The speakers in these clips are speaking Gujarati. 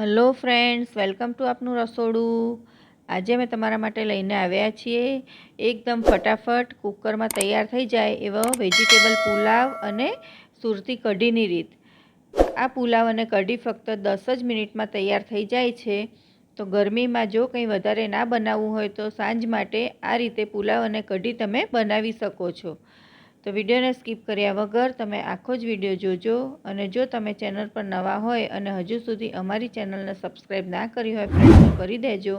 હલો ફ્રેન્ડ્સ વેલકમ ટુ આપનું રસોડું. આજે અમે તમારા માટે લઈને આવ્યા છીએ. એકદમ ફટાફટ કુકરમાં તૈયાર થઈ જાય એવો વેજીટેબલ પુલાવ અને સુરતી કઢીની રીત. આ પુલાવ અને કઢી ફક્ત દસ જ મિનિટમાં તૈયાર થઈ જાય છે. તો ગરમીમાં જો કંઈ વધારે ના બનાવવું હોય તો સાંજ માટે આ રીતે પુલાવ અને કઢી તમે બનાવી શકો છો. તો વિડીયોને સ્કીપ કર્યા વગર તમે આખો જ વીડિયો જોજો અને જો તમે ચેનલ પર નવા હોય અને હજુ સુધી અમારી ચેનલને સબસ્ક્રાઈબ ના કરી હોય પ્રયત્ન કરી દેજો.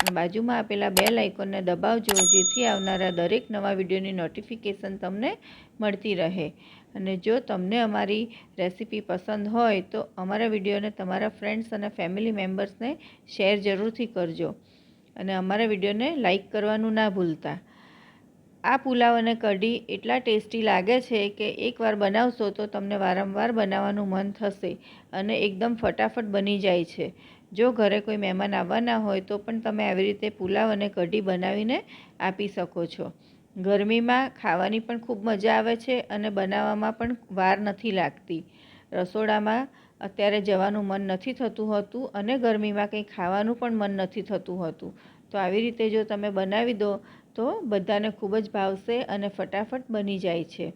અને બાજુમાં આપેલા બે લાઇકોનને દબાવજો, જેથી આવનારા દરેક નવા વિડીયોની નોટિફિકેશન તમને મળતી રહે. અને જો તમને અમારી રેસીપી પસંદ હોય, તો અમારા વિડીયોને તમારા ફ્રેન્ડ્સ અને ફેમિલી મેમ્બર્સને શેર જરૂરથી કરજો. અને અમારા વિડીયોને લાઇક કરવાનું ના ભૂલતા. આ પુલાવ અને કઢી એટલા ટેસ્ટી લાગે છે કે એકવાર બનાવશો તો તમને વારંવાર બનાવવાનું મન થશે અને એકદમ ફટાફટ બની જાય છે. જો ઘરે કોઈ મહેમાન આવવાના હોય તો પણ તમે આવી રીતે પુલાવ અને કઢી બનાવીને આપી શકો છો. ગરમીમાં ખાવાની પણ ખૂબ મજા આવે છે અને બનાવવામાં પણ વાર નથી લાગતી. રસોડામાં અત્યારે જવાનું મન નથી થતું હોતું અને ગરમીમાં કંઈ ખાવાનું પણ મન નથી થતું હોતું. તો આવી રીતે જો તમે બનાવી દો તો બધાને ખૂબ જ ભાવશે અને ફટાફટ બની જાય છે.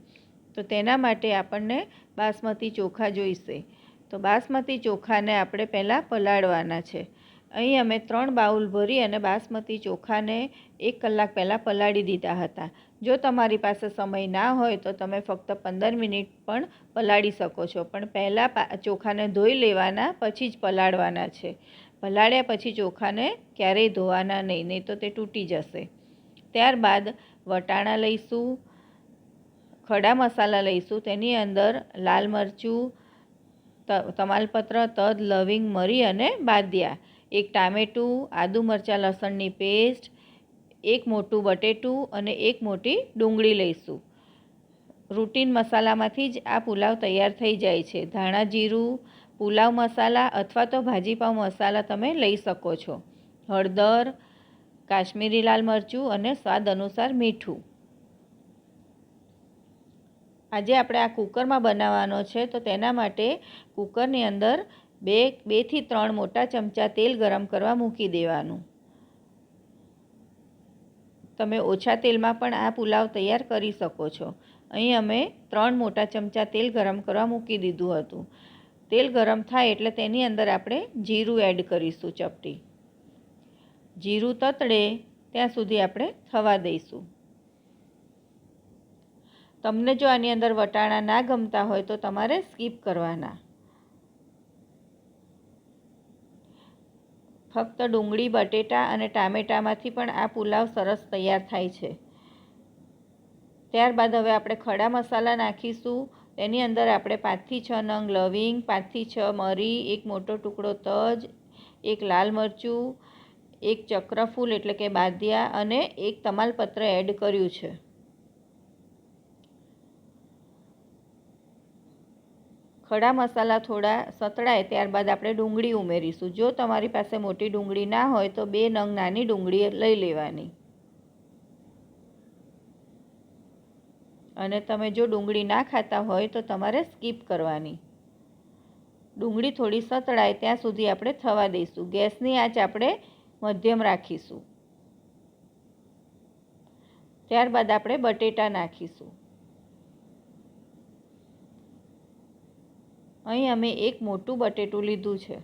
તો તેના માટે આપણને બાસમતી ચોખા જોઈશે. તો બાસમતી ચોખાને આપણે પહેલાં પલાળવાના છે. અહીં અમે ત્રણ બાઉલ ભરી અને બાસમતી ચોખાને એક કલાક પહેલાં પલાળી દીધા હતા. જો તમારી પાસે સમય ના હોય તો તમે ફક્ત પંદર મિનિટ પણ પલાળી શકો છો. પણ પહેલાં ચોખાને ધોઈ લેવાના, પછી જ પલાળવાના છે. પલાળ્યા પછી ચોખાને ક્યારેય ધોવાના નહીં નહીં તો તે તૂટી જશે. ત્યારબાદ વટાણા લઈશું, ખડા મસાલા લઈશું, તેની અંદર લાલ મરચું તમાલપત્ર, તદ, લવિંગ, મરી અને બાદિયા, એક ટામેટું, આદુ મરચાં, લસણની પેસ્ટ, એક મોટું બટેટું અને એક મોટી ડુંગળી લઈશું. રૂટીન મસાલામાંથી જ આ પુલાવ તૈયાર થઈ જાય છે. ધાણા જીરું, પુલાવ મસાલા અથવા તો ભાજીપાવ મસાલા તમે લઈ શકો છો. હળદર કાશ્મીરી લાલ મરચું અને સ્વાદ અનુસાર મીઠું. આજે આપણે આ કુકરમાં બનાવવાનો છે, તો તેના માટે કુકરની અંદર બે, બેથી ત્રણ મોટા ચમચા તેલ ગરમ કરવા મૂકી દેવાનું. તમે ઓછા તેલમાં પણ આ પુલાવ તૈયાર કરી શકો છો. અહીં અમે ત્રણ મોટા ચમચા તેલ ગરમ કરવા મૂકી દીધું હતું. તેલ ગરમ થાય એટલે તેની અંદર આપણે જીરું એડ કરીશું ચપટી. જીરું તતડે, ત્યાં સુધી આપણે થવા દઈશું. તમને જો આની અંદર વટાણા ના ગમતા હોય તો તમારે સ્કીપ કરવાના. ફક્ત ડુંગળી, બટેટા અને ટામેટામાંથી પણ આ પુલાવ સરસ તૈયાર થાય છે. ત્યારબાદ હવે આપણે ખડા મસાલા નાખીશું. તેની અંદર આપણે પાંચથી છ નંગ લવિંગ, પાંચથી છ મરી, એક મોટો ટુકડો તજ, એક લાલ મરચું એક ચક્રફૂલ એટલે કે બાદિયા અને એક તમાલપત્ર એડ કર્યું છે. ખડા મસાલા થોડા સતળાય ત્યારબાદ આપણે ડુંગળી ઉમેરીશું. જો તમારી પાસે મોટી ડુંગળી ના હોય તો બે નંગ નાની ડુંગળી લઈ લેવાની. અને તમે જો ડુંગળી ના ખાતા હોય તો તમારે સ્કીપ કરવાની. ડુંગળી થોડી સતળાય ત્યાં સુધી આપણે થવા દઈશું. ગેસની આંચ આપણે મધ્યમ રાખીશું. ત્યારબાદ આપણે બટેટા નાખીશું. અહીં અમે એક મોટું બટેટું લીધું છે.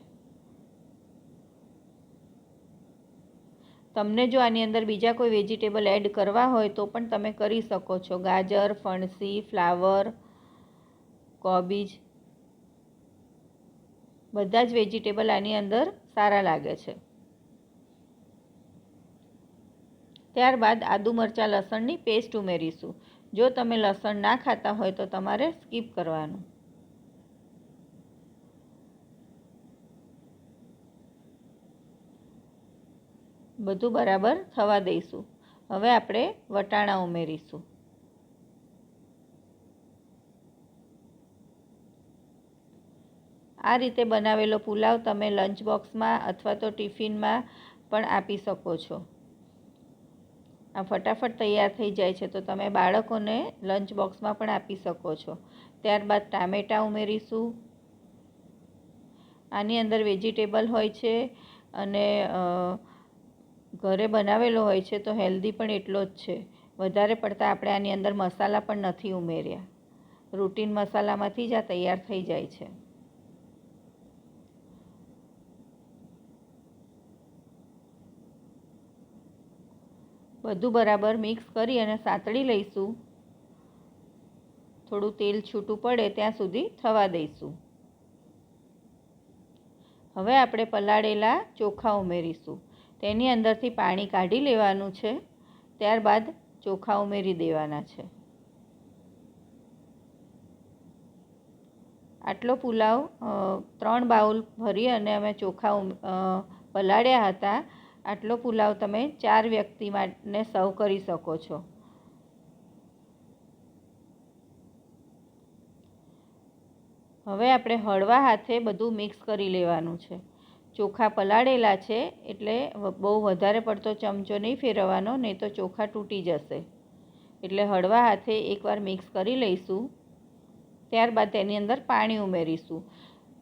તમને જો આની અંદર બીજા કોઈ વેજીટેબલ એડ કરવા હોય તો પણ તમે કરી શકો છો. ગાજર, ફણસી, ફ્લાવર, કોબીજ, બધા જ વેજીટેબલ આની અંદર સારા લાગે છે. ત્યારબાદ આદુ મરચાં લસણની પેસ્ટ ઉમેરીશું. જો તમે લસણ ના ખાતા હોય તો તમારે સ્કીપ કરવાનું. બધું બરાબર થવા દઈશું. હવે આપણે વટાણા ઉમેરીશું. આ રીતે બનાવેલો પુલાવ તમે લંચ બોક્સમાં અથવા તો ટિફિનમાં પણ આપી શકો છો. આ ફટાફટ તૈયાર થઈ જાય છે, તો તમે બાળકોને લંચ બોક્સમાં પણ આપી શકો છો. ત્યારબાદ ટામેટાં ઉમેરીશું. આની અંદર વેજીટેબલ હોય છે અને ઘરે બનાવેલો હોય છે, તો હેલ્ધી પણ એટલો જ છે. વધારે પડતા આપણે આની અંદર મસાલા પણ નથી ઉમેર્યા. રૂટીન મસાલામાંથી જ આ તૈયાર થઈ જાય છે. બધું બરાબર મિક્સ કરી અને સાતળી લઈશું. થોડું તેલ છૂટું પડે ત્યાં સુધી થવા દઈશું. હવે આપણે પલાળેલા ચોખા ઉમેરીશું. તેની અંદરથી પાણી કાઢી લેવાનું છે. ત્યારબાદ ચોખા ઉમેરી દેવાના છે. આટલો પુલાવ ત્રણ બાઉલ ભરી અને અમે ચોખા પલાળ્યા હતા. આટલો પુલાવ તમે ચાર વ્યક્તિ માટે સર્વ કરી શકો છો. હવે આપણે હળવા હાથે બધું મિક્સ કરી લેવાનું છે. ચોખા પલાળેલા છે એટલે બહુ વધારે પડતો ચમચો નહીં ફેરવવાનો, નહીં તો ચોખા તૂટી જશે. એટલે હળવા હાથે એકવાર મિક્સ કરી લઈશું. ત્યારબાદ તેની અંદર પાણી ઉમેરીશું.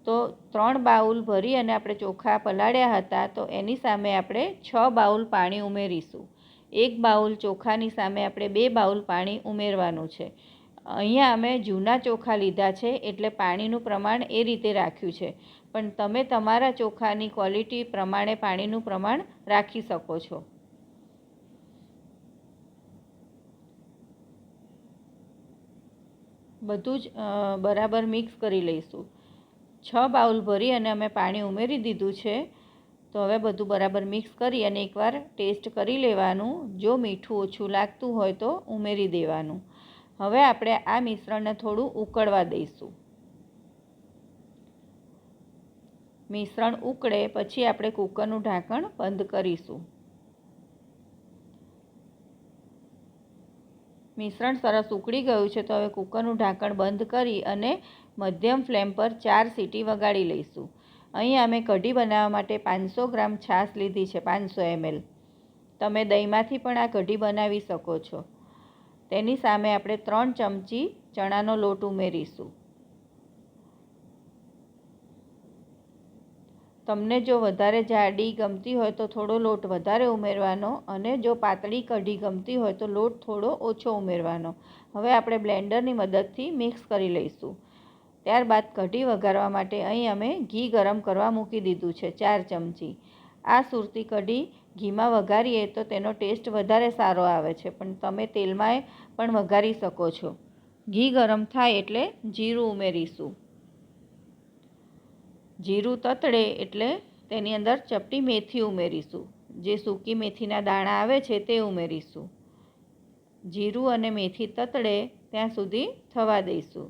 તો ત્રણ બાઉલ ભરી અને આપણે ચોખા પલાળ્યા હતા, તો એની સામે આપણે છ બાઉલ પાણી ઉમેરીશું. એક બાઉલ ચોખાની સામે આપણે બે બાઉલ પાણી ઉમેરવાનું છે. અહીંયા અમે જૂના ચોખા લીધા છે, એટલે પાણીનું પ્રમાણ એ રીતે રાખ્યું છે. પણ તમે તમારા ચોખાની ક્વોલિટી પ્રમાણે પાણીનું પ્રમાણ રાખી શકો છો. બધું જ બરાબર મિક્સ કરી લઈશું. છ બાઉલ ભરી અને અમે પાણી ઉમેરી દીધું છે. તો હવે બધું બરાબર મિક્સ કરી અને એકવાર ટેસ્ટ કરી લેવાનું. જો મીઠું ઓછું લાગતું હોય તો ઉમેરી દેવાનું. હવે આપણે આ મિશ્રણને થોડું ઉકળવા દઈશું. મિશ્રણ ઉકળે પછી આપણે કૂકરનું ઢાંકણ બંધ કરીશું. મિશ્રણ સરસ ઉકળી ગયું છે, તો હવે કૂકરનું ઢાંકણ બંધ કરી અને મધ્યમ ફ્લેમ પર ચાર સીટી વગાડી લઈશું. અહીં અમે કઢી બનાવવા માટે પાંચસો ગ્રામ છાશ લીધી છે, પાંચસો એમએલ. તમે દહીંમાંથી પણ આ કઢી બનાવી શકો છો. તેની સામે આપણે ત્રણ ચમચી ચણાનો લોટ ઉમેરીશું. તમને જો વધારે જાડી ગમતી હોય તો થોડો લોટ વધારે ઉમેરવાનો અને જો પાતળી કઢી ગમતી હોય તો લોટ થોડો ઓછો ઉમેરવાનો. હવે આપણે બ્લેન્ડરની મદદથી મિક્સ કરી લઈશું. ત્યારબાદ કઢી વઘારવા માટે અહીં અમે ઘી ગરમ કરવા મૂકી દીધું છે, ચાર ચમચી. આ સુરતી કઢી ઘીમાં વઘારીએ તો તેનો ટેસ્ટ વધારે સારો આવે છે, પણ તમે તેલમાં પણ વઘારી શકો છો. ઘી ગરમ થાય એટલે જીરું ઉમેરીશું. જીરું તતડે એટલે તેની અંદર ચપટી મેથી ઉમેરીશું. જે સૂકી મેથીના દાણા આવે છે તે ઉમેરીશું. જીરું અને મેથી તતડે ત્યાં સુધી થવા દઈશું.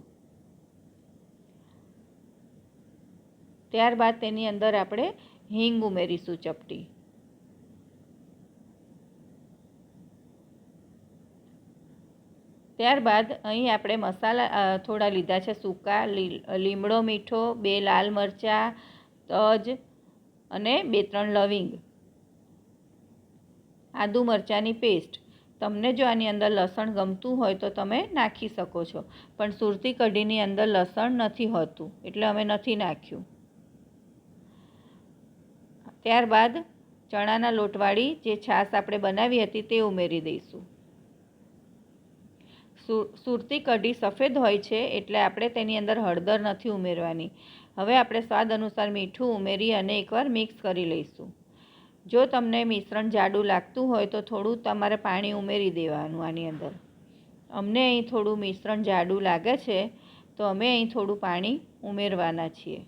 ત્યારબાદ તેની અંદર આપણે હિંગ ઉમેરીશું ચપટી. ત્યારબાદ અહીં આપણે મસાલા થોડા લીધા છે સૂકા લીમડો, મીઠો, બે લાલ મરચાં, તજ અને બે ત્રણ લવિંગ. આદુ મરચાંની પેસ્ટ. તમને જો આની અંદર લસણ ગમતું હોય તો તમે નાખી શકો છો. પણ સુરતી કઢીની અંદર લસણ નથી હોતું, એટલે અમે નથી નાખ્યું. ત્યારબાદ ચણાના લોટવાળી જે છાશ આપણે બનાવી હતી તે ઉમેરી દઈશું. સુરતી કઢી સફેદ હોય છે એટલે આપણે તેની અંદર હળદર નથી ઉમેરવાની. હવે આપણે સ્વાદ અનુસાર મીઠું ઉમેરી અને એકવાર મિક્સ કરી લઈશું. જો તમને મિશ્રણ જાડું લાગતું હોય તો થોડું તમારે પાણી ઉમેરી દેવાનું આની અંદર. અમને અહીં થોડું મિશ્રણ જાડું લાગે છે, તો અમે અહીં થોડું પાણી ઉમેરવાના છીએ.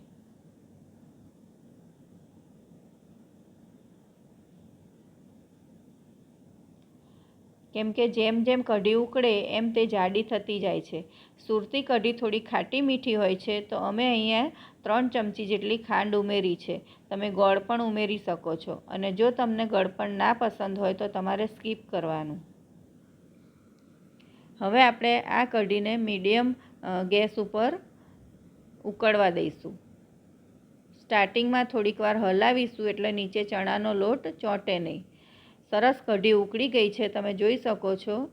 કેમ કે જેમ જેમ કઢી ઉકળે, એમ તે જાડી થતી જાય છે. સુરતી કઢી થોડી ખાટી મીઠી હોય છે, તો અમે અહીંયા ત્રણ ચમચી જેટલી ખાંડ ઉમેરી છે. તમે ગોળ પણ ઉમેરી શકો છો. અને જો તમને ગળપણ ના પસંદ હોય, તો તમારે સ્કીપ કરવાનું. હવે આપણે આ કઢીને મીડિયમ ગેસ ઉપર ઉકળવા દઈશું. સ્ટાર્ટિંગમાં થોડીક વાર હલાવીશું, એટલે નીચે ચણાનો લોટ ચોંટે નહીં. સરસ કઢી ઉકળી ગઈ છે, તમે જોઈ શકો છો.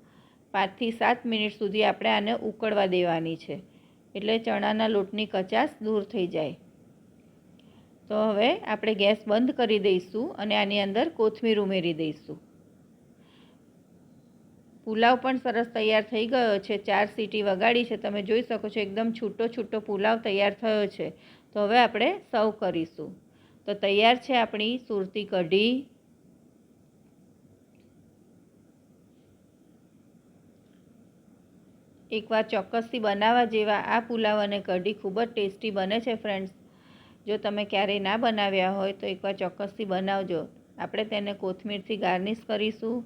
પાંચથી સાત મિનિટ સુધી આપણે આને ઉકળવા દેવાની છે. એટલે ચણાના લોટની કચાશ દૂર થઈ જાય. તો હવે આપણે ગેસ બંધ કરી દઈશું અને આની અંદર કોથમીર ઉમેરી દઈશું. પુલાવ પણ સરસ તૈયાર થઈ ગયો છે, ચાર સીટી વગાડી છે. તમે જોઈ શકો છો, એકદમ છૂટો છૂટો પુલાવ તૈયાર થયો છે. તો હવે આપણે સર્વ કરીશું. તો તૈયાર છે આપણી સુરતી કઢી. એકવાર ચોક્કસથી બનાવવા જેવા આ પુલાવ અને કઢી ખૂબ જ ટેસ્ટી બને છે ફ્રેન્ડ્સ જો તમે ક્યારેય ના બનાવ્યા હોય તો એકવાર ચોક્કસથી બનાવજો. આપણે તેને કોથમીરથી ગાર્નિશ કરીશું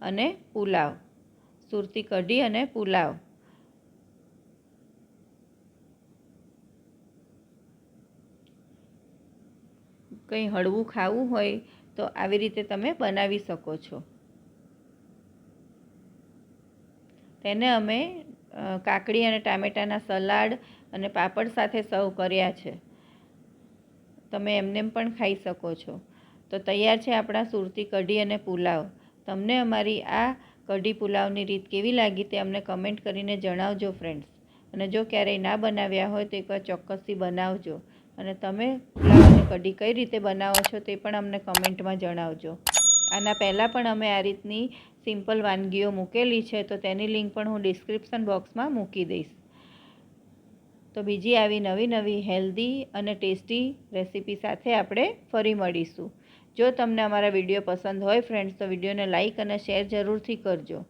અને પુલાવ. સુરતી કઢી અને પુલાવ. કંઈ હળવું ખાવું હોય તો આવી રીતે તમે બનાવી શકો છો. તેને અમે કાકડી અને ટામેટાના સલાડ અને પાપડ સાથે સર્વ કર્યા છે. તમે એમનેમ પણ ખાઈ શકો છો. તો તૈયાર છે આપણા સુરતી કઢી અને પુલાવ. તમને અમારી આ કઢી પુલાવની રીત કેવી લાગી તે અમને કમેન્ટ કરીને જણાવજો ફ્રેન્ડ્સ અને જો ક્યારેય ના બનાવ્યા હોય તો એકવાર ચોક્કસથી બનાવજો. અને તમે પુલાવ અને કઢી કઈ રીતે બનાવો છો તે પણ અમને કમેન્ટમાં જણાવજો. આના પહેલાં પણ અમે આ રીતની સિમ્પલ વાનગીઓ મૂકેલી છે, તો તેની લિંક પણ હું ડિસ્ક્રિપ્શન બોક્સમાં મૂકી દઈશ. તો બીજી આવી નવી નવી હેલ્ધી અને ટેસ્ટી રેસીપી સાથે આપણે ફરી મળીશું. જો તમને અમારા વીડિયો પસંદ હોય ફ્રેન્ડ્સ, તો વિડીયોને લાઇક અને શેર જરૂરથી કરજો.